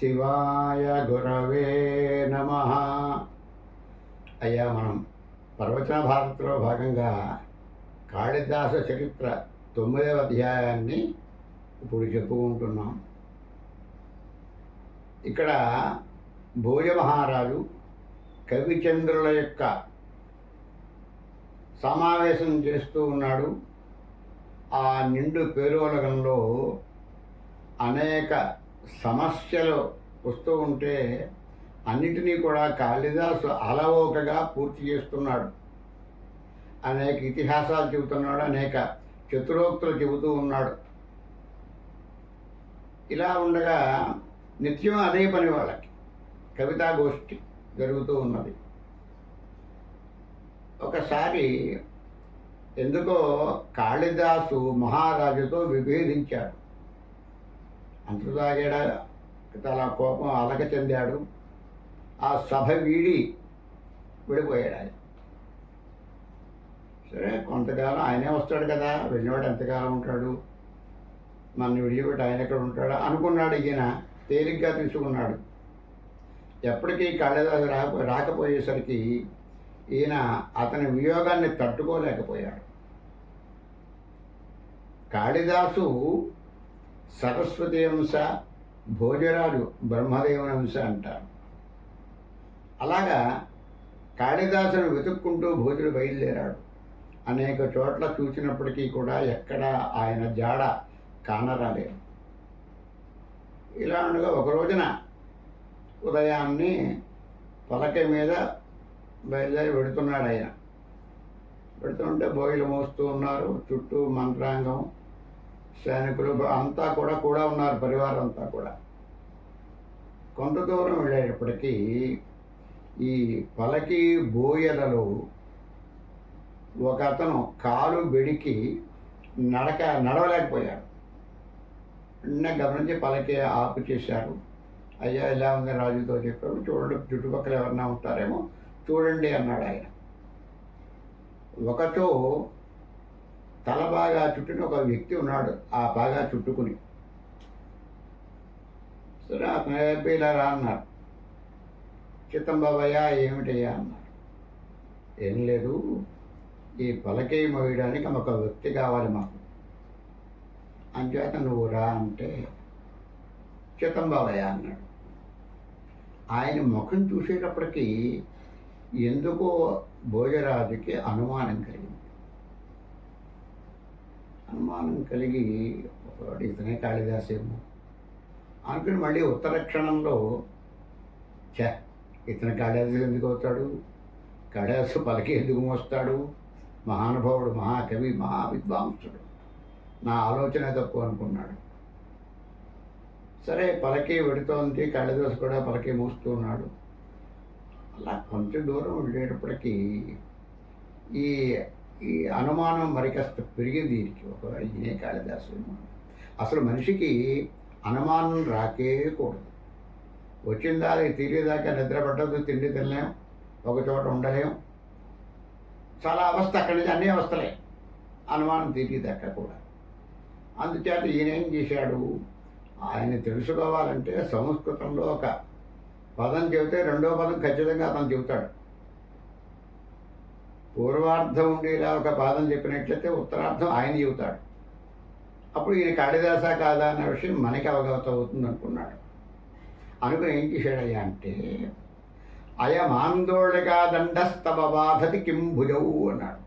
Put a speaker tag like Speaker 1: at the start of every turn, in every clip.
Speaker 1: శివాయ గురవే నమ. అయ్యా మనం ప్రవచన భారత్లో భాగంగా కాళిదాస చరిత్ర తొమ్మిదవ అధ్యాయాన్ని ఇప్పుడు చెప్పుకుంటున్నాం. ఇక్కడ భోజ మహారాజు కవిచంద్రుల యొక్క సమావేశం చేస్తూ ఉన్నాడు. ఆ నిండు పేరువలగంలో అనేక సమస్యలు వస్తూ ఉంటే అన్నిటినీ కూడా కాళిదాసు అలవోకగా పూర్తి చేస్తున్నాడు. అనేక ఇతిహాసాలు చెబుతున్నాడు అనేక చతురోక్తులు చెబుతూ ఉన్నాడు. ఇలా ఉండగా నిత్యం అదే పని వాళ్ళకి కవితా గోష్ఠి జరుగుతూ ఉన్నది. ఒకసారి ఎందుకో కాళిదాసు మహారాజుతో విభేదించాడు. అంత తాగాడా చాలా కోపం అలక చెందాడు. ఆ సభ వీడి విడిపోయాడు ఆయన. సరే కొంతకాలం ఆయనే వస్తాడు కదా. వెళ్ళినవాడు ఎంతకాలం ఉంటాడు? మన విడిచిపెట్టి ఆయన ఎక్కడ ఉంటాడు? అనుకున్నాడు ఈయన. తేలిగ్గా తీసుకున్నాడు. ఎప్పటికీ కాళిదాసు రాక రాకపోయేసరికి ఈయన అతని వియోగాన్ని తట్టుకోలేకపోయాడు. కాళిదాసు సరస్వతి అంశ భోజరాజు బ్రహ్మదేవుని అంశ అంటారు. అలాగా కాళిదాసును వెతుక్కుంటూ భోజుడు బయలుదేరాడు. అనేక చోట్ల చూసినప్పటికీ కూడా ఎక్కడ ఆయన జాడ కానరాలేదు. ఇలా ఉండగా ఒక రోజున ఉదయాన్నే పలక మీద బయలుదేరి పెడుతున్నాడు ఆయన. పెడుతుంటే బోయిలు మోస్తూ ఉన్నారు చుట్టూ మంత్రాంగం సైనికులు అంతా కూడా కూడా ఉన్నారు పరివారం అంతా కూడా. కొంత దూరం వెళ్ళేటప్పటికీ ఈ పలకి బోయలలో ఒక అతను కాలు బెడికి నడక నడవలేకపోయాడు. నిన్న గమనించి పలకి ఆపు చేశారు. అయ్యా ఇలా ఉంది రాజుతో చెప్పారు చూడండి చుట్టుపక్కల ఎవరన్నా ఉంటారేమో చూడండి అన్నాడు ఆయన. ఒకచో తల బాగా చుట్టిన ఒక వ్యక్తి ఉన్నాడు ఆ బాగా చుట్టుకుని. సరే అతను ఇలా రా అన్నారు. చిత్తం బాబయ్య ఏమిటయ్యా అన్నారు. ఏం లేదు ఈ పలకే మోయడానికి ఒక వ్యక్తి కావాలి మాకు. అంచేత నువ్వు రా అంటే చిత్తం బాబయ్య అన్నాడు. ఆయన ముఖం చూసేటప్పటికీ ఎందుకో భోజరాజుకి అనుమానం కలిగింది. అనుమానం కలిగి ఒకటి ఇతనే కాళిదాసేమో. అనుకుని మళ్ళీ ఉత్తర క్షణంలో చ ఇతను కాళిదాసు ఎందుకు అవుతాడు? కాళిదాసు పలకి ఎందుకు మోస్తాడు? మహానుభావుడు మహాకవి మహా విద్వాంసుడు నా ఆలోచన తప్పు అనుకున్నాడు. సరే పలకి వెడుతోంది కాళిదాసు కూడా పలకి మోస్తూ ఉన్నాడు. అలా కొంచెం దూరం వెళ్ళేటప్పటికీ ఈ ఈ అనుమానం మరికస్త పెరిగింది దీనికి ఒక ఈయనే కాళిదాసు అసలు మనిషికి అనుమానం రాకే కూడదు. వచ్చిందా తీరేదాకా నిద్ర పట్టదు తిండి తినలేం ఒక చోట ఉండలేం. చాలా అవస్థ అక్కడి నుంచి అన్ని అవస్థలే. అనుమానం తీరేదాకా కూడా. అందుచేత ఈయన ఏం చేశాడు? ఆయన తెలుసుకోవాలంటే సంస్కృతంలో ఒక పదం చెబితే రెండో పదం ఖచ్చితంగా అతను చెబుతాడు. పూర్వార్థం ఉండేలా ఒక పాదం చెప్పినట్లయితే ఉత్తరార్థం ఆయన చెబుతాడు. అప్పుడు ఈయన కాళిదాస కాదా అన్న విషయం మనకి అవగత అవుతుంది అనుకున్నాడు. అనుకుని ఏం చేశాడయ్యా అంటే అయమాందోళికా దండస్తవ బాధతి కిం భుజవు అన్నాడు.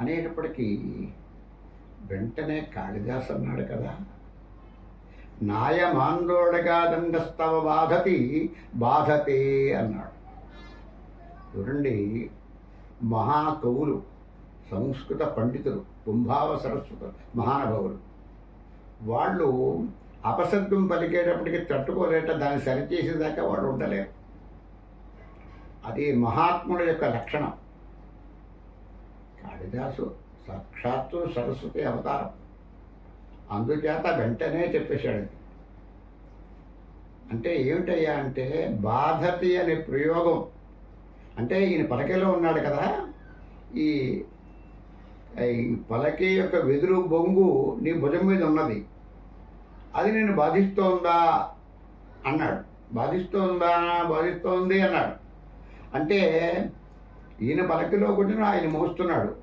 Speaker 1: అనేటప్పటికీ వెంటనే కాళిదాస్ అన్నాడు కదా నాయమాందోళగా దండస్తవ బాధతి బాధతే అన్నాడు. చూడండి మహాకవులు సంస్కృత పండితులు కుంభావ సరస్వత మహానుభావులు. వాళ్ళు అపశబ్దం పలికేటప్పటికి తట్టుకోలేట దాన్ని సరిచేసేదాకా వాళ్ళు ఉండలేరు. అది మహాత్ముల యొక్క లక్షణం. కాళిదాసు సాక్షాత్తు సరస్వతి అవతారం. అందుచేత వెంటనే చెప్పేశాడు. అంటే ఏమిటయ్యా అంటే బాధతి అనే ప్రయోగం. అంటే ఈయన పలకలో ఉన్నాడు కదా. ఈ ఈ పలకే యొక్క వెదురు బొంగు నీ భుజం మీద ఉన్నది. అది నేను బాధిస్తోందా? అన్నాడు. బాధిస్తోందా? బాధిస్తోంది అన్నాడు. అంటే ఈయన పలకలో కొట్టిన ఆయన మోస్తున్నాడు.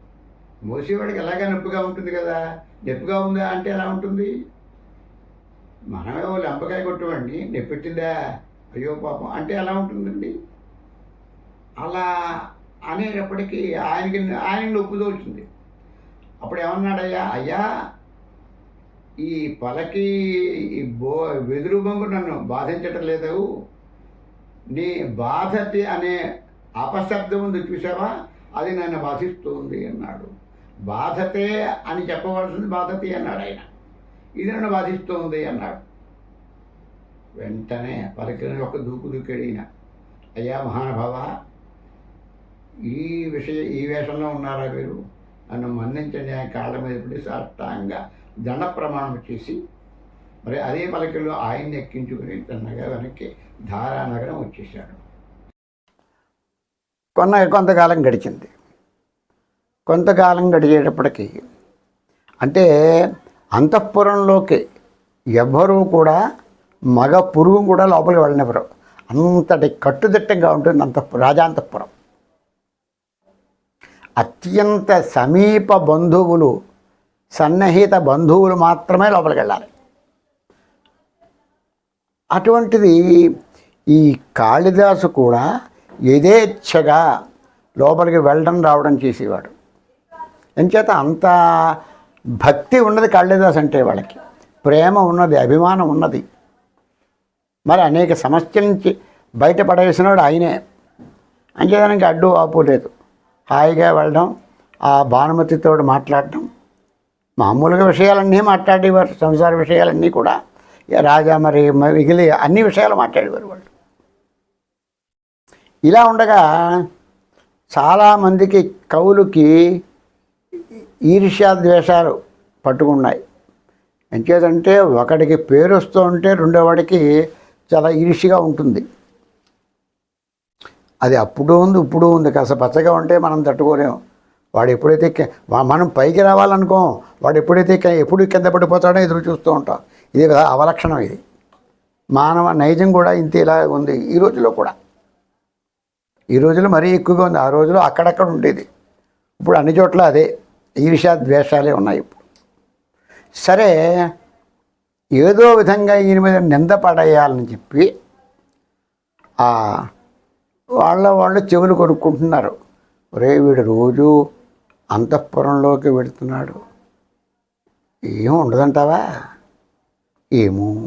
Speaker 1: మోసేవాడికి ఎలాగా నొప్పిగా ఉంటుంది కదా? నొప్పిగా ఉందా అంటే ఎలా ఉంటుంది? మనమే వాళ్ళు లెంపకాయ కొట్టమండి నొప్పెట్టిందా అయ్యో పాపం. అంటే ఎలా ఉంటుందండి? అలా అనేటప్పటికీ ఆయనకి ఆయన నొప్పి అప్పుడు ఏమన్నాడయ్యా అయ్యా ఈ పలకి ఈ బో వెదురు బొంగు నన్ను బాధించటం లేదు. నీ బాధతి అనే అపశబ్దం ఉంది చూసావా? అది నన్ను బాధిస్తుంది అన్నాడు. బాధతే అని చెప్పవలసింది బాధతి అన్నాడు ఆయన. ఇది నన్ను బాధిస్తుంది అన్నాడు. వెంటనే పలికిన ఒక దూకు దూకాడు ఈయన. అయ్యా మహానుభావ ఈ విషయ ఈ వేషంలో ఉన్నారా మీరు? నన్ను మన్నించండి. ఆయన కాళ్ళ మీద పడి సాష్టాంగా దండ ప్రమాణం చేసి మరి అదే పలకలో ఆయన్ని ఎక్కించుకుని తన్నగా వెనక్కి ధారానగరం వచ్చేసాడు కొన్న కొంతకాలం గడిచింది. కొంతకాలం గడిచేటప్పటికి అంటే అంతఃపురంలోకి ఎవ్వరూ కూడా మగ పురుగు కూడా లోపలికి వెళ్ళనివ్వరు. అంతటి కట్టుదిట్టంగా ఉంటుంది అంతఃపురం రాజాంతఃపురం. అత్యంత సమీప బంధువులు సన్నిహిత బంధువులు మాత్రమే లోపలికి వెళ్ళాలి. అటువంటిది ఈ కాళిదాసు కూడా యథేచ్ఛగా లోపలికి వెళ్ళడం రావడం చేసేవాడు. ఎంచేత అంత భక్తి ఉన్నది కాళిదాస్ అంటే వాళ్ళకి. ప్రేమ ఉన్నది అభిమానం ఉన్నది. మరి అనేక సమస్యల నుంచి బయటపడేసినాడు ఆయనే. అంచేదానికి అడ్డు ఆపు లేదు. హాయిగా వెళ్ళడం ఆ భానుమతితో మాట్లాడటం మామూలుగా విషయాలన్నీ మాట్లాడేవారు సంసార విషయాలన్నీ కూడా. రాజా మరి మిగిలి అన్ని విషయాలు మాట్లాడేవారు వాళ్ళు. ఇలా ఉండగా చాలామందికి కవులకి ఈర్ష్యాద్వేషాలు పట్టుకున్నాయి. ఎంచేదంటే ఒకడికి పేరు వస్తూ ఉంటే రెండోవాడికి చాలా ఈర్ష్యగా ఉంటుంది. అది అప్పుడు ఉంది ఇప్పుడు ఉంది. కాస్త పచ్చగా ఉంటే మనం తట్టుకోలేము వాడు ఎప్పుడైతే మనం పైకి రావాలనుకోం వాడు ఎప్పుడైతే ఎప్పుడు కింద పడిపోతాడో ఎదురు చూస్తూ ఉంటాం. ఇది కదా అవలక్షణం ఇది. మానవ నైజం కూడా ఇంత ఇలా ఉంది. ఈ రోజులో కూడా. ఈ రోజులో మరీ ఎక్కువగా ఉంది. ఆ రోజులో అక్కడక్కడ ఉండేది. ఇప్పుడు అన్ని చోట్ల అదే. ఈర్ష్యా ద్వేషాలే ఉన్నాయి ఇప్పుడు. సరే ఏదో విధంగా ఈయన మీద నింద పడేయాలని చెప్పి ఆ వాళ్ళ వాళ్ళు చెవులు కొనుక్కుంటున్నారు. ఒరే వీడు రోజు అంతఃపురంలోకి వెళుతున్నాడు. ఏం ఉండదంటావా? ఏమో.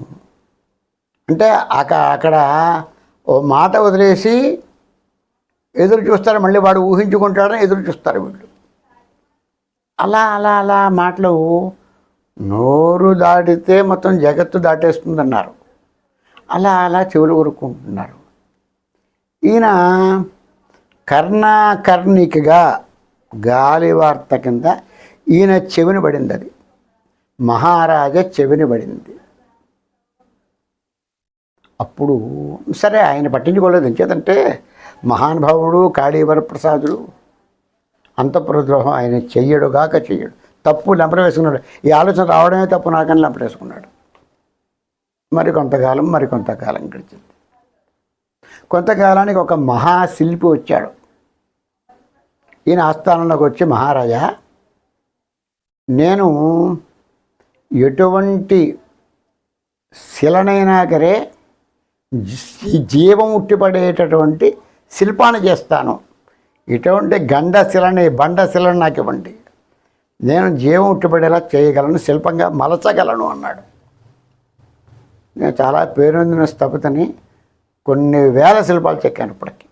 Speaker 1: అంటే అక అక్కడ ఓ మాట వదిలేసి ఎదురు చూస్తారు. మళ్ళీ వాడు ఊహించుకుంటాడని ఎదురు చూస్తారు వీళ్ళు. అలా అలా అలా మాటలు నోరు దాటితే మొత్తం జగత్తు దాటేస్తుందన్నారు. అలా అలా చెవులు కొరుక్కుంటున్నారు ఈయన కర్ణాకర్ణికగా గాలివార్త కింద ఈయన చెవిన పడింది అది. మహారాజా చెవిని పడింది. అప్పుడు సరే ఆయన పట్టించుకోలేదు. ఎంచేదంటే మహానుభావుడు కాళీవర ప్రసాదుడు అంతఃపురద్రోహం ఆయన చెయ్యడుగాక చెయ్యడు. తప్పు లెంపర వేసుకున్నాడు ఈ ఆలోచన రావడమే తప్పు నాకని లెంపర వేసుకున్నాడు మరి కొంతకాలం మరి కొంతకాలం గడిచింది. కొంతకాలానికి ఒక మహాశిల్పి వచ్చాడు. ఈయన ఆస్థానంలోకి వచ్చి మహారాజా నేను ఎటువంటి శిలనైనా సరే జీవం ఉట్టిపడేటటువంటి శిల్పాన్ని చేస్తాను. ఇటువంటి గండ శిలని బండ శిలను నాకు ఇవ్వండి. నేను జీవం ఉట్టిపడేలా చేయగలను శిల్పంగా మలచగలను అన్నాడు. నేను చాలా పేరొందిన స్థపతిని కొన్ని వేల శిల్పాలు చెక్కాను ఇప్పటికి.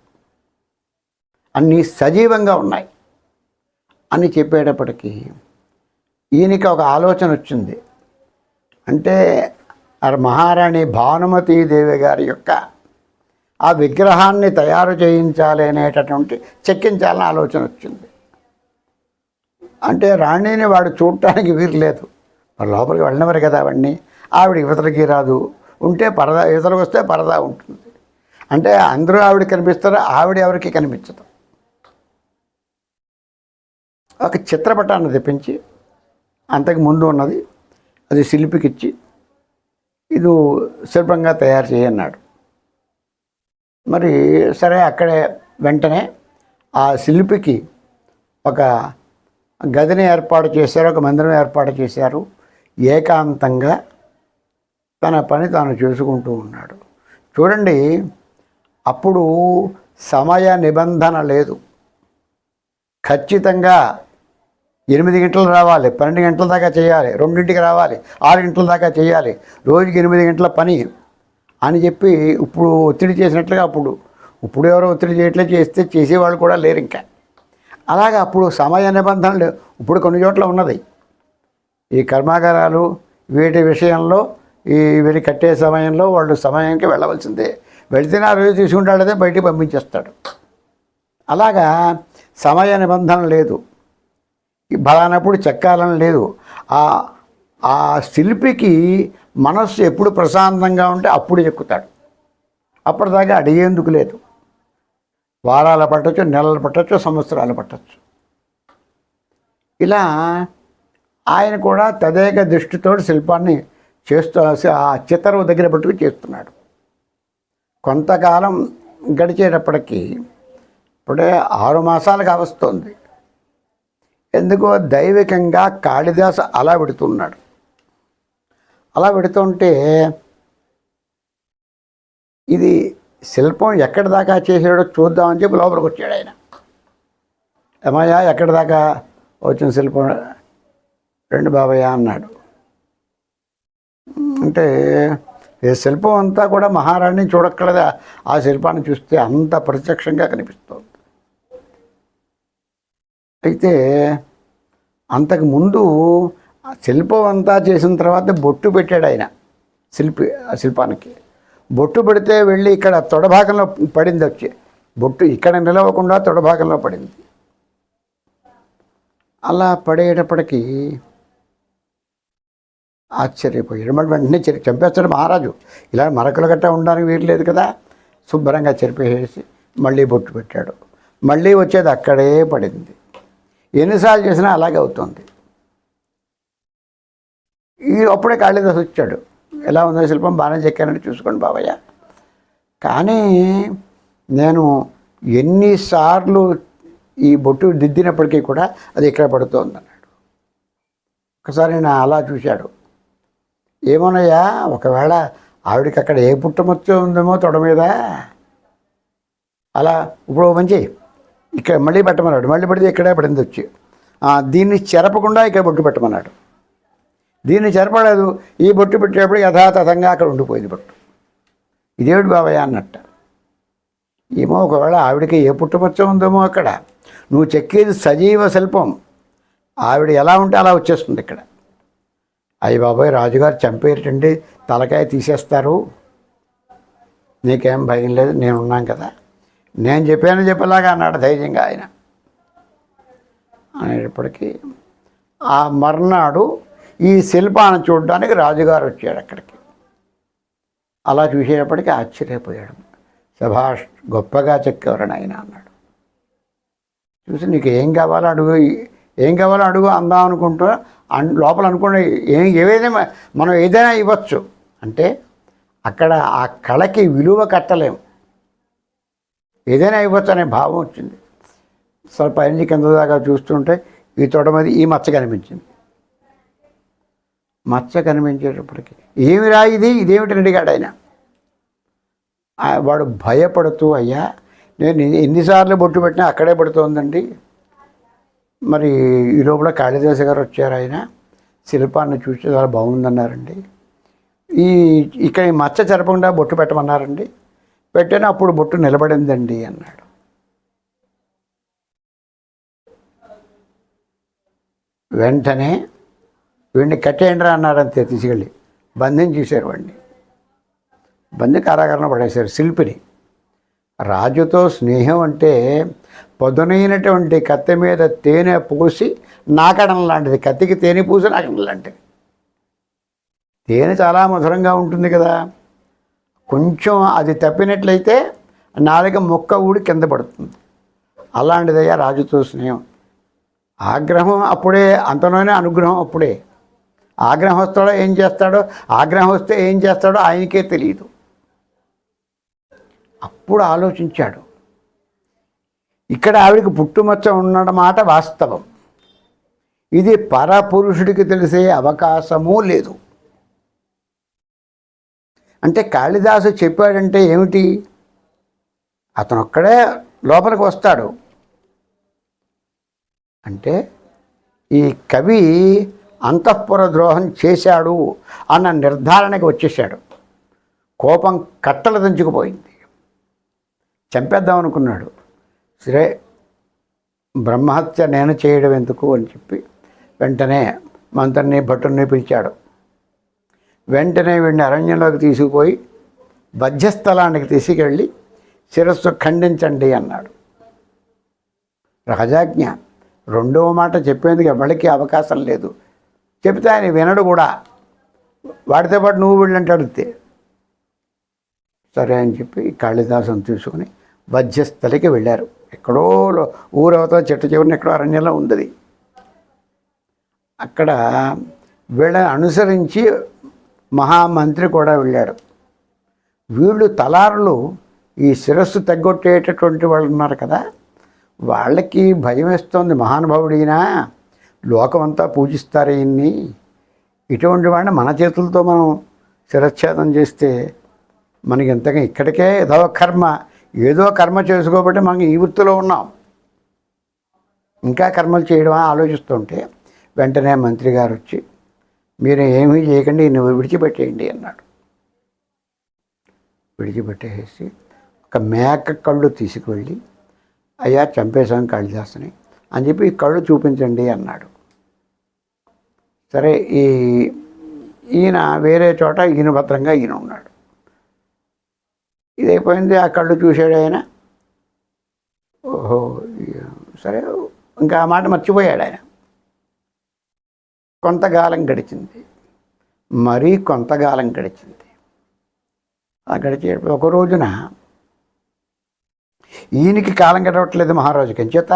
Speaker 1: అన్నీ సజీవంగా ఉన్నాయి అని చెప్పేటప్పటికీ ఈయనకి ఒక ఆలోచన వచ్చింది. అంటే మహారాణి భానుమతీదేవి గారి యొక్క ఆ విగ్రహాన్ని తయారు చేయించాలి అనేటటువంటి చెక్కించాలని ఆలోచన వచ్చింది. అంటే రాణిని వాడు చూడటానికి వీరలేదు లేదు మరి లోపలికి వెళ్ళినవారు కదా అవన్నీ. ఆవిడ యువతలకి రాదు. ఉంటే పరదా యువతలకు వస్తే పరదా ఉంటుంది. అంటే అందరూ ఆవిడ కనిపిస్తారు ఆవిడ ఎవరికి కనిపించదు. ఒక చిత్రపటాన్ని తెప్పించి అంతకు ముందు ఉన్నది అది శిల్పికిచ్చి ఇది శిల్పంగా తయారు చేయన్నాడు. మరి సరే అక్కడే వెంటనే ఆ శిల్పికి ఒక గదిని ఏర్పాటు చేశారు ఒక మందిరం ఏర్పాటు చేశారు. ఏకాంతంగా తన పని తాను చేసుకుంటూ ఉన్నాడు. చూడండి అప్పుడు సమయ నిబంధన లేదు. ఖచ్చితంగా ఎనిమిది గంటలు రావాలి పన్నెండు గంటల దాకా చేయాలి రెండింటికి రావాలి ఆరు గంటల దాకా చేయాలి రోజుకి ఎనిమిది గంటల పని అని చెప్పి ఇప్పుడు ఒత్తిడి చేసినట్లుగా అప్పుడు ఇప్పుడు ఎవరో ఒత్తిడి చేయట్లే చేస్తే చేసేవాళ్ళు కూడా లేరు ఇంకా. అలాగే అప్పుడు సమయ నిబంధన ఇప్పుడు కొన్ని చోట్ల ఉన్నది. ఈ కర్మాగారాలు వీటి విషయంలో ఈ వీరి కట్టే సమయంలో వాళ్ళు సమయానికి వెళ్ళవలసిందే. వెళితేనే ఆ రోజు తీసుకుంటాడు అదే బయటికి పంపించేస్తాడు. అలాగా సమయ నిబంధన లేదు. బలానప్పుడు చెక్కాలని లేదు. ఆ ఆ శిల్పికి మనస్సు ఎప్పుడు ప్రశాంతంగా ఉంటే అప్పుడు చెక్కుతాడు. అప్పటిదాకా అడిగేందుకు లేదు. వారాలు పట్టచ్చు నెలలు పట్టచ్చు సంవత్సరాలు పట్టచ్చు. ఇలా ఆయన కూడా తదేక దృష్టితో శిల్పాన్ని చేస్తూ ఆ చిత్తరువు దగ్గర పట్టుకు చేస్తున్నాడు. కొంతకాలం గడిచేటప్పటికీ ఇప్పుడే ఆరు మాసాలుగా వస్తుంది ఎందుకో దైవికంగా కాళిదాసు అలా పెడుతున్నాడు అలా పెడుతుంటే ఇది శిల్పం ఎక్కడి దాకా చేసాడో చూద్దామని చెప్పి లోపలికి వచ్చాడు ఆయన. ఏమయ్యా ఎక్కడి దాకా వచ్చిన శిల్పం? రెండు బాబయ్య అన్నాడు. అంటే ఏ శిల్పం అంతా కూడా మహారాణిని చూడక్కడదా ఆ శిల్పాన్ని చూస్తే అంత ప్రత్యక్షంగా కనిపిస్తుంది. అయితే అంతకు ముందు ఆ శిల్పం అంతా చేసిన తర్వాత బొట్టు పెట్టాడు ఆయన శిల్పి ఆ శిల్పానికి. బొట్టు పెడితే వెళ్ళి ఇక్కడ తొడభాగంలో పడింది వచ్చి. బొట్టు ఇక్కడ నిలవకుండా తొడభాగంలో పడింది. అలా పడేటప్పటికీ ఆశ్చర్యపోయాడు. మళ్ళీ వెంటనే చెరి చంపేస్తాడు మహారాజు. ఇలా మరకలు గట్టా ఉండడానికి వీలు లేదు కదా. శుభ్రంగా చెరిపేసేసి మళ్ళీ బొట్టు పెట్టాడు. మళ్ళీ వచ్చేది అక్కడే పడింది. ఎన్నిసార్లు చేసినా అలాగే అవుతుంది. ఈ అప్పుడే కాళిదాసు వచ్చాడు. ఎలా ఉందో శిల్పం బాగానే చెక్కానని చూసుకోండి బాబయ్య. కానీ నేను ఎన్నిసార్లు ఈ బొట్టు దిద్దినప్పటికీ కూడా అది ఇక్కడ పడుతోంది అన్నాడు ఒకసారి నేను అలా చూశాడు. ఏమోనయ్యా ఒకవేళ ఆవిడకి అక్కడ ఏ పుట్టమచ్చ ఉందేమో తొడ మీద. అలా ఇప్పుడు మంచి ఇక్కడ మళ్ళీ పెట్టమన్నాడు. మళ్ళీ పడితే ఇక్కడే పడింది వచ్చి. దీన్ని చెరపకుండా ఇక్కడ బొట్టు పెట్టమన్నాడు. దీన్ని చెరపలేదు. ఈ బొట్టు పెట్టేటప్పుడు యథాతథంగా అక్కడ ఉండిపోయింది బొట్టు. ఇదేమిటి బాబయ్య అన్నట్ట. ఏమో ఒకవేళ ఆవిడకి ఏ పుట్టుమచ్చ ఉందేమో అక్కడ. నువ్వు చెక్కేది సజీవ శిల్పం. ఆవిడ ఎలా ఉంటే అలా వచ్చేస్తుంది ఇక్కడ. అయ్యి బాబాయ్ రాజుగారు చంపేటండి తలకాయ తీసేస్తారు. నీకేం భయం లేదు నేను ఉన్నాం కదా. నేను చెప్పాను చెప్పేలాగా అన్నాడు ధైర్యంగా ఆయన. అనేటప్పటికీ ఆ మర్నాడు ఈ శిల్పాన్ని చూడడానికి రాజుగారు వచ్చాడు అక్కడికి. అలా చూసేటప్పటికి ఆశ్చర్యపోయాడు. సభాష్ గొప్పగా చెక్కేవారని ఆయన అన్నాడు. చూసి నీకు ఏం కావాలో అడుగు ఏం కావాలో అడుగు అందాం అనుకుంటా అన్ లోపల అనుకున్న ఏం ఏదైనా మనం ఏదైనా ఇవ్వచ్చు. అంటే అక్కడ ఆ కళకి విలువ కట్టలేము ఏదైనా ఇవ్వచ్చు అనే భావం వచ్చింది. సార్ పైనుంచి కింద దాకా చూస్తుంటే ఈ తోట మీద ఈ మచ్చ కనిపించింది. మచ్చ కనిపించేటప్పటికి ఏమిరా ఇది? ఇదేమిటి అడిగాడు ఆయన వాడు భయపడుతూ అయ్యా నేను ఎన్నిసార్లు బొట్టు పెట్టినా అక్కడే పడుతోందండి. మరి ఈ లోపల కాళిదాసు గారు వచ్చారు ఆయన. శిల్పాన్ని చూసి చాలా బాగుందన్నారండి. ఈ ఇక్కడ ఈ మచ్చ జరపకుండా బొట్టు పెట్టమన్నారండి. పెట్టాను అప్పుడు బొట్టు నిలబడిందండి అన్నాడు. వెంటనే వీడిని కట్టేయండిరా అన్నాడంతే తీసుకెళ్ళి. బంధించేశారు వాడిని. బంది కారాగారంలో పడేశారు శిల్పిని. రాజుతో స్నేహం అంటే పదునైనటువంటి కత్తి మీద తేనె పూసి నాకడం లాంటిది. కత్తికి తేనె పూసి నాకడం లాంటిది. తేనె చాలా మధురంగా ఉంటుంది కదా. కొంచెం అది తప్పినట్లయితే నాలుక మొక్క ఊడి కింద పడుతుంది. అలాంటిదయ్యా రాజుతో స్నేహం. ఆగ్రహం అప్పుడే అంతలోనే అనుగ్రహం అప్పుడే. ఆగ్రహం వస్తాడో ఏం చేస్తాడో ఆగ్రహం వస్తే ఏం చేస్తాడో ఆయనకే తెలియదు అప్పుడు ఆలోచించాడు. ఇక్కడ ఆవిడికి పుట్టుమచ్చ ఉన్న మాట వాస్తవం. ఇది పరపురుషుడికి తెలిసే అవకాశమూ లేదు. అంటే కాళిదాసు చెప్పాడంటే ఏమిటి? అతను ఒక్కడే లోపలికి వస్తాడు. అంటే ఈ కవి అంతఃపుర ద్రోహం చేశాడు అన్న నిర్ధారణకి వచ్చేసాడు కోపం కట్టలు దంచుకుపోయింది. చంపేద్దాం అనుకున్నాడు సరే బ్రహ్మహత్య నేను చేయడం ఎందుకు అని చెప్పి వెంటనే మంత్రిని భటుని పిలిచాడు. వెంటనే వీడిని అరణ్యంలోకి తీసుకుపోయి బధ్యస్థలానికి తీసుకెళ్ళి శిరస్సు ఖండించండి అన్నాడు. రాజాజ్ఞ రెండవ మాట చెప్పేందుకు ఎవరికి అవకాశం లేదు. చెబితే ఆయన వినడు కూడా. వాడితో పాటు నువ్వు వెళ్ళంటాడు సరే అని చెప్పి కాళిదాసం తీసుకుని బధ్యస్థలికి వెళ్ళారు. ఎక్కడో లో- ఊరవతల చెట్టు చివరిని ఎక్కడో అరణ్యంలో ఉంది అక్కడ వీళ్ళని అనుసరించి మహామంత్రి కూడా వెళ్ళాడు వీళ్ళు తలారులు ఈ శిరస్సు తగ్గొట్టేటటువంటి వాళ్ళు ఉన్నారు కదా వాళ్ళకి భయం వేస్తుంది మహానుభావుడైనా లోకమంతా పూజిస్తారు ఈయన్ని. ఇటువంటి వాడిని మన చేతులతో మనం శిరచ్ఛేదం చేస్తే మనకి ఇంతగా ఇక్కడికే ఏదో కర్మ. ఏదో కర్మ చేసుకోబట్టి మనం ఈ వృత్తిలో ఉన్నాం. ఇంకా కర్మలు చేయడమని ఆలోచిస్తుంటే వెంటనే మంత్రి గారు వచ్చి మీరు ఏమీ చేయకండి నువ్వు విడిచిపెట్టేయండి అన్నాడు. విడిచిపెట్టేసి ఒక మేక కళ్ళు తీసుకువెళ్ళి అయ్యా చంపేశాం కాళిదాసుని అని చెప్పి ఈ కళ్ళు చూపించండి అన్నాడు. సరే ఈ ఈయన వేరే చోట ఈయన భద్రంగా ఈయన ఉన్నాడు. ఇదైపోయింది ఆ కళ్ళు చూశాడు ఆయన. ఓహో సరే ఇంకా ఆ మాట మర్చిపోయాడు ఆయన. కొంతకాలం గడిచింది. మరీ కొంతకాలం గడిచింది. ఆ గడిచే ఒక రోజున ఈయనకి కాలం గడవట్లేదు మహారాజుకి ఎంచేత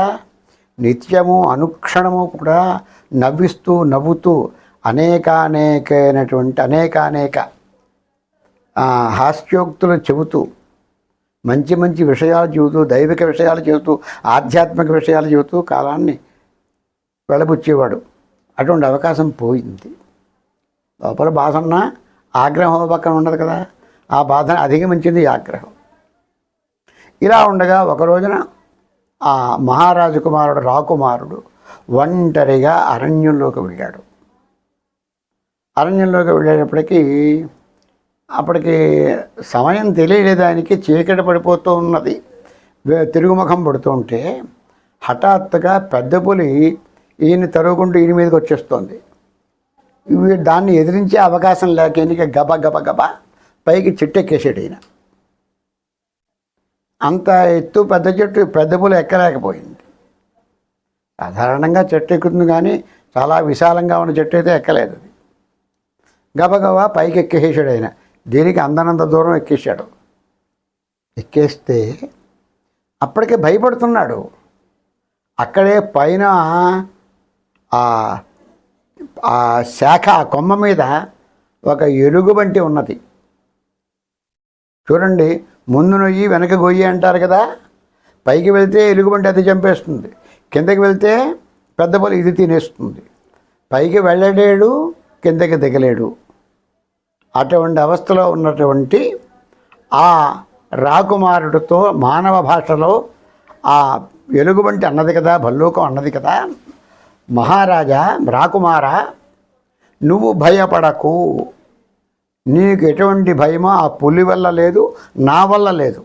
Speaker 1: నిత్యము అనుక్షణము కూడా నవ్విస్తూ నవ్వుతూ అనేకానేకైనటువంటి అనేకానేక హాస్యోక్తులు చెబుతూ మంచి మంచి విషయాలు చెబుతూ దైవిక విషయాలు చెబుతూ ఆధ్యాత్మిక విషయాలు చెబుతూ కాలాన్ని వెళ్ళబుచ్చేవాడు అటువంటి అవకాశం పోయింది. లోపల బాధ ఉన్నా ఆగ్రహం పక్కన ఉండదు కదా. ఆ బాధను అధిగమించింది ఆగ్రహం. ఇలా ఉండగా ఒక రోజున ఆ మహారాజు కుమారుడు రాకుమారుడు ఒంటరిగా అరణ్యంలోకి వెళ్ళాడు. అరణ్యంలోకి వెళ్ళేటప్పటికీ అప్పటికి సమయం తెలియలేదానికి చీకటి పడిపోతూ ఉన్నది తిరుగుముఖం పడుతూ ఉంటే హఠాత్తుగా పెద్ద పులి ఈయన తరుగుకుంటూ ఈయన మీదకి వచ్చేస్తుంది. దాన్ని ఎదిరించే అవకాశం లేక ఈయనకి గబ గబ గబ పైకి చెట్టెక్కేసాడు ఈయన. అంత ఎత్తు పెద్ద చెట్టు పెద్ద పులి ఎక్కలేకపోయింది. సాధారణంగా చెట్టు ఎక్కుతుంది కానీ చాలా విశాలంగా ఉన్న చెట్టు అయితే ఎక్కలేదు. గబగబా పైకి ఎక్కేసాడు ఆయన. దీనికి అందనంత దూరం ఎక్కేశాడు. ఎక్కేస్తే అప్పటికే భయపడుతున్నాడు. అక్కడే పైన ఆ శాఖ ఆ కొమ్మ మీద ఒక ఎలుగుబంటి ఉన్నది. చూడండి ముందు నొయ్యి వెనక గొయ్యి అంటారు కదా? పైకి వెళ్తే ఎలుగుబంటి అది చంపేస్తుంది. కిందకి వెళ్తే పెద్ద పొలి ఇది తినేస్తుంది. పైకి వెళ్ళలేడు కిందకి దిగలేడు. అటువంటి అవస్థలో ఉన్నటువంటి ఆ రాకుమారుడితో మానవ భాషలో ఆ ఎలుగుబంటి అన్నది కదా భల్లూకం అన్నది కదా మహారాజా రాకుమారా నువ్వు భయపడకు. నీకు ఎటువంటి భయమో ఆ పులి వల్ల లేదు నా వల్ల లేదు.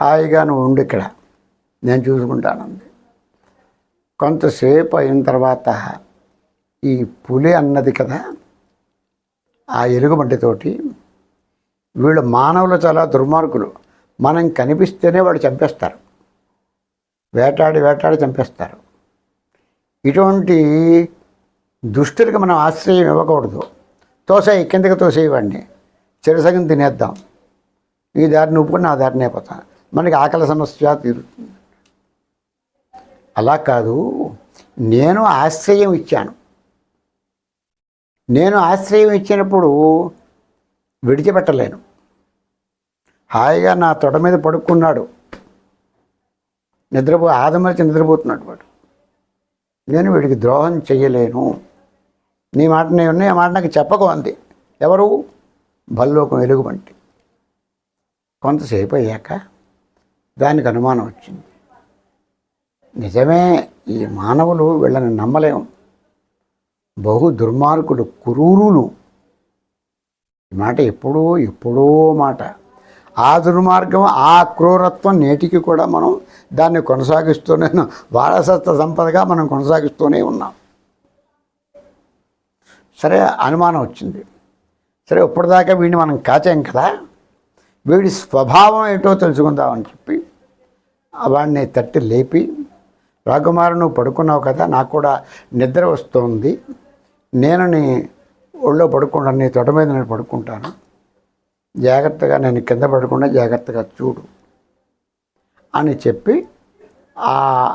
Speaker 1: హాయిగా నువ్వు ఉండు ఇక్కడ. నేను చూసుకుంటానంది కొంతసేపు అయిన తర్వాత ఈ పులి అన్నది కదా ఆ ఎలుగుబంటితోటి వీళ్ళు మానవులు చాలా దుర్మార్గులు. మనం కనిపిస్తేనే వాడు చంపేస్తారు. వేటాడి వేటాడి చంపేస్తారు. ఇటువంటి దుష్టులకు మనం ఆశ్రయం ఇవ్వకూడదు. తోసేయి కిందకి తోసేయవాడిని చెరసగం తినేద్దాం. ఈ దారిని ఒప్పుకుని నా దారిని అయిపోతాను మనకి ఆకలి సమస్య తీరుతుంది అలా కాదు. నేను ఆశ్రయం ఇచ్చాను. నేను ఆశ్రయం ఇచ్చినప్పుడు విడిచిపెట్టలేను. హాయిగా నా తొడ మీద పడుకున్నాడు. నిద్రపో ఆదమరిచి నిద్రపోతున్నాడు వాడు. నేను వీడికి ద్రోహం చెయ్యలేను. నీ మాట నేను ఉన్నాయి ఆ మాట నాకు చెప్పకు అంది. ఎవరు? భల్లోకం ఎలుగుబంటి. కొంతసేపు అయ్యాక దానికి అనుమానం వచ్చింది. నిజమే ఈ మానవులు వీళ్ళని నమ్మలేము. బహు దుర్మార్గుడు కురూరులు. ఈ మాట ఎప్పుడో ఎప్పుడో మాట. ఆ దుర్మార్గం ఆ క్రూరత్వం నేటికి కూడా మనం దాన్ని కొనసాగిస్తూనే ఉన్నాం. వారసత్వ సంపదగా మనం కొనసాగిస్తూనే ఉన్నాం. సరే అనుమానం వచ్చింది. సరే ఇప్పటిదాకా వీడిని మనం కాచాం కదా. వీడి స్వభావం ఏంటో తెలుసుకుందామని చెప్పి వాడిని తట్టి లేపి రాకుమారు నువ్వు పడుకున్నావు కదా నాకు కూడా నిద్ర వస్తుంది. నేను నీ ఒళ్ళో పడుకుంటాను నీ తొడ మీద నేను పడుకుంటాను. జాగ్రత్తగా నేను కింద పడకుండా జాగ్రత్తగా చూడు అని చెప్పి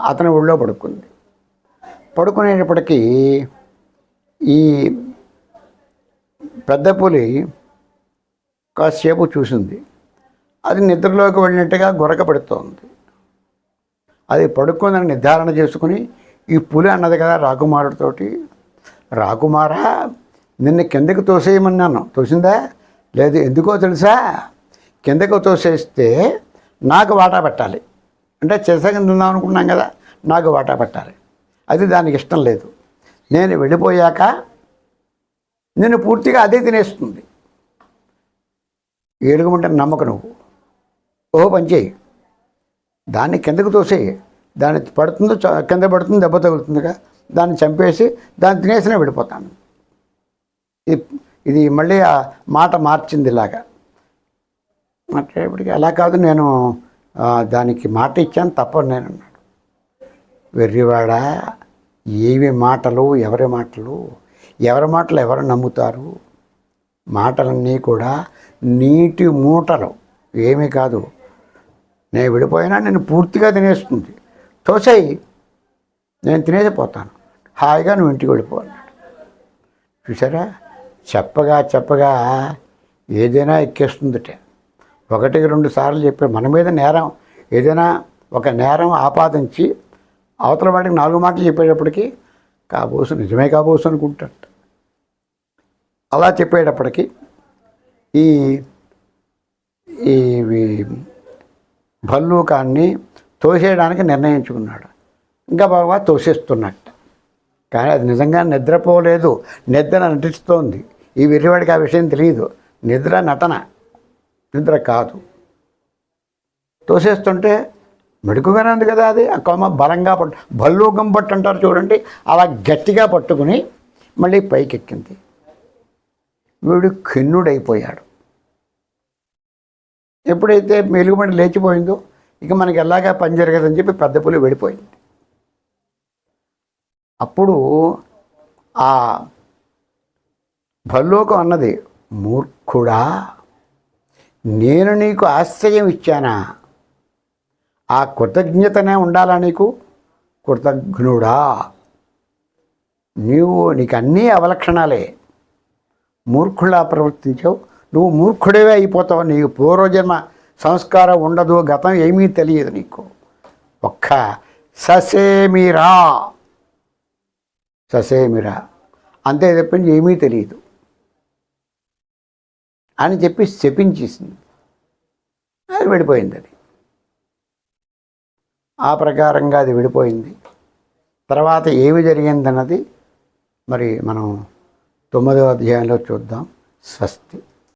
Speaker 1: అతని ఒళ్ళో పడుకుంది. పడుకునేటప్పటికీ ఈ పెద్ద పులి కాసేపు చూసింది. అది నిద్రలోకి వెళ్ళినట్టుగా గొరక పెడుతోంది. అది పడుకుందని నిర్ధారణ చేసుకుని ఈ పులి అన్నది కదా రాకుమారుడితోటి రాకుమారా నిన్ను కిందకి తోసేయమన్నాను. తోసిందా? లేదు. ఎందుకో తెలుసా? కిందకు తోసేస్తే నాకు వాటా పెట్టాలి. అంటే చెసగం తిందాం అనుకున్నాం కదా నాకు వాటా పెట్టాలి. అది దానికి ఇష్టం లేదు. నేను వెళ్ళిపోయాక నేను పూర్తిగా అదే తినేస్తుంది. ఏలుగుమంటే నమ్మక నువ్వు. ఓ పని చేయి. దాన్ని కిందకు తోసేయి. దాన్ని పడుతుందో కింద పడుతుంది దెబ్బ తగులుతుందిగా. దాన్ని చంపేసి దాన్ని తినేసినా విడిపోతాను. ఇది ఇది మళ్ళీ ఆ మాట మార్చింది ఇలాగా. మాట్లాడేప్పటికి అలా కాదు నేను దానికి మాట ఇచ్చాను తప్పని నేను అన్నాడు. వెర్రివాడా ఏవి మాటలు ఎవరి మాటలు ఎవరి మాటలు ఎవరు నమ్ముతారు? మాటలన్నీ కూడా నీటి మూటలు. ఏమీ కాదు. నేను విడిపోయినా నేను పూర్తిగా తినేస్తుంది. తోసేయి. నేను తినేసిపోతాను హాయిగా నువ్వు ఇంటికి వెళ్ళిపో అన్నాడు. చూసారా చెప్పగా చెప్పగా ఏదైనా ఎక్కేస్తుందట. ఒకటికి రెండు సార్లు చెప్పాడు. మన మీద నేరం ఏదైనా ఒక నేరం ఆపాదించి అవతల వాడికి నాలుగు మాటలు చెప్పేటప్పటికి కాబోసు నిజమే కాబోసు అనుకుంటాడు. అలా చెప్పేటప్పటికి ఈ ఈ ఈ భల్లూకాన్ని తోసేయడానికి నిర్ణయించుకున్నాడు. ఇంకా బాగా తోసేస్తున్నట్ట. కానీ అది నిజంగా నిద్రపోలేదు. నిద్ర నటిస్తోంది. ఈ వెర్రివాడికి ఆ విషయం తెలియదు. నిద్ర నటన. నిద్ర కాదు. తోసేస్తుంటే మెడుకుగానే ఉంది కదా అది. ఆ కొమ్మ బలంగా పట్టు భల్లూకం పట్టు అంటారు చూడండి. అలా గట్టిగా పట్టుకుని మళ్ళీ పైకెక్కింది. వీడు ఖిన్నుడైపోయాడు. ఎప్పుడైతే మెలుగుబడి లేచిపోయిందో ఇక మనకి ఎలాగా పని జరగదని చెప్పి పెద్ద పులి వెళ్ళిపోయింది అప్పుడు ఆ భల్లోకం అన్నది మూర్ఖుడా నేను నీకు ఆశ్రయం ఇచ్చానా? ఆ కృతజ్ఞతనే ఉండాలా నీకు? కృతజ్ఞుడా నీవు నీకు అన్నీ అవలక్షణాలే. మూర్ఖులా ప్రవర్తించావు. నువ్వు మూర్ఖుడివే అయిపోతావు. నీకు పూర్వజన్మ సంస్కారం ఉండదు. గతం ఏమీ తెలియదు నీకు. ఒక్క ససేమిరా. ససేమిరా? అంతే తప్పించి ఏమీ తెలియదు. అని చెప్పి శపించేసింది. అది విడిపోయింది అది. ఆ ప్రకారంగా అది విడిపోయింది. తర్వాత ఏమి జరిగిందన్నది మరి మనం తొమ్మిదవ అధ్యాయంలో చూద్దాం. స్వస్తి.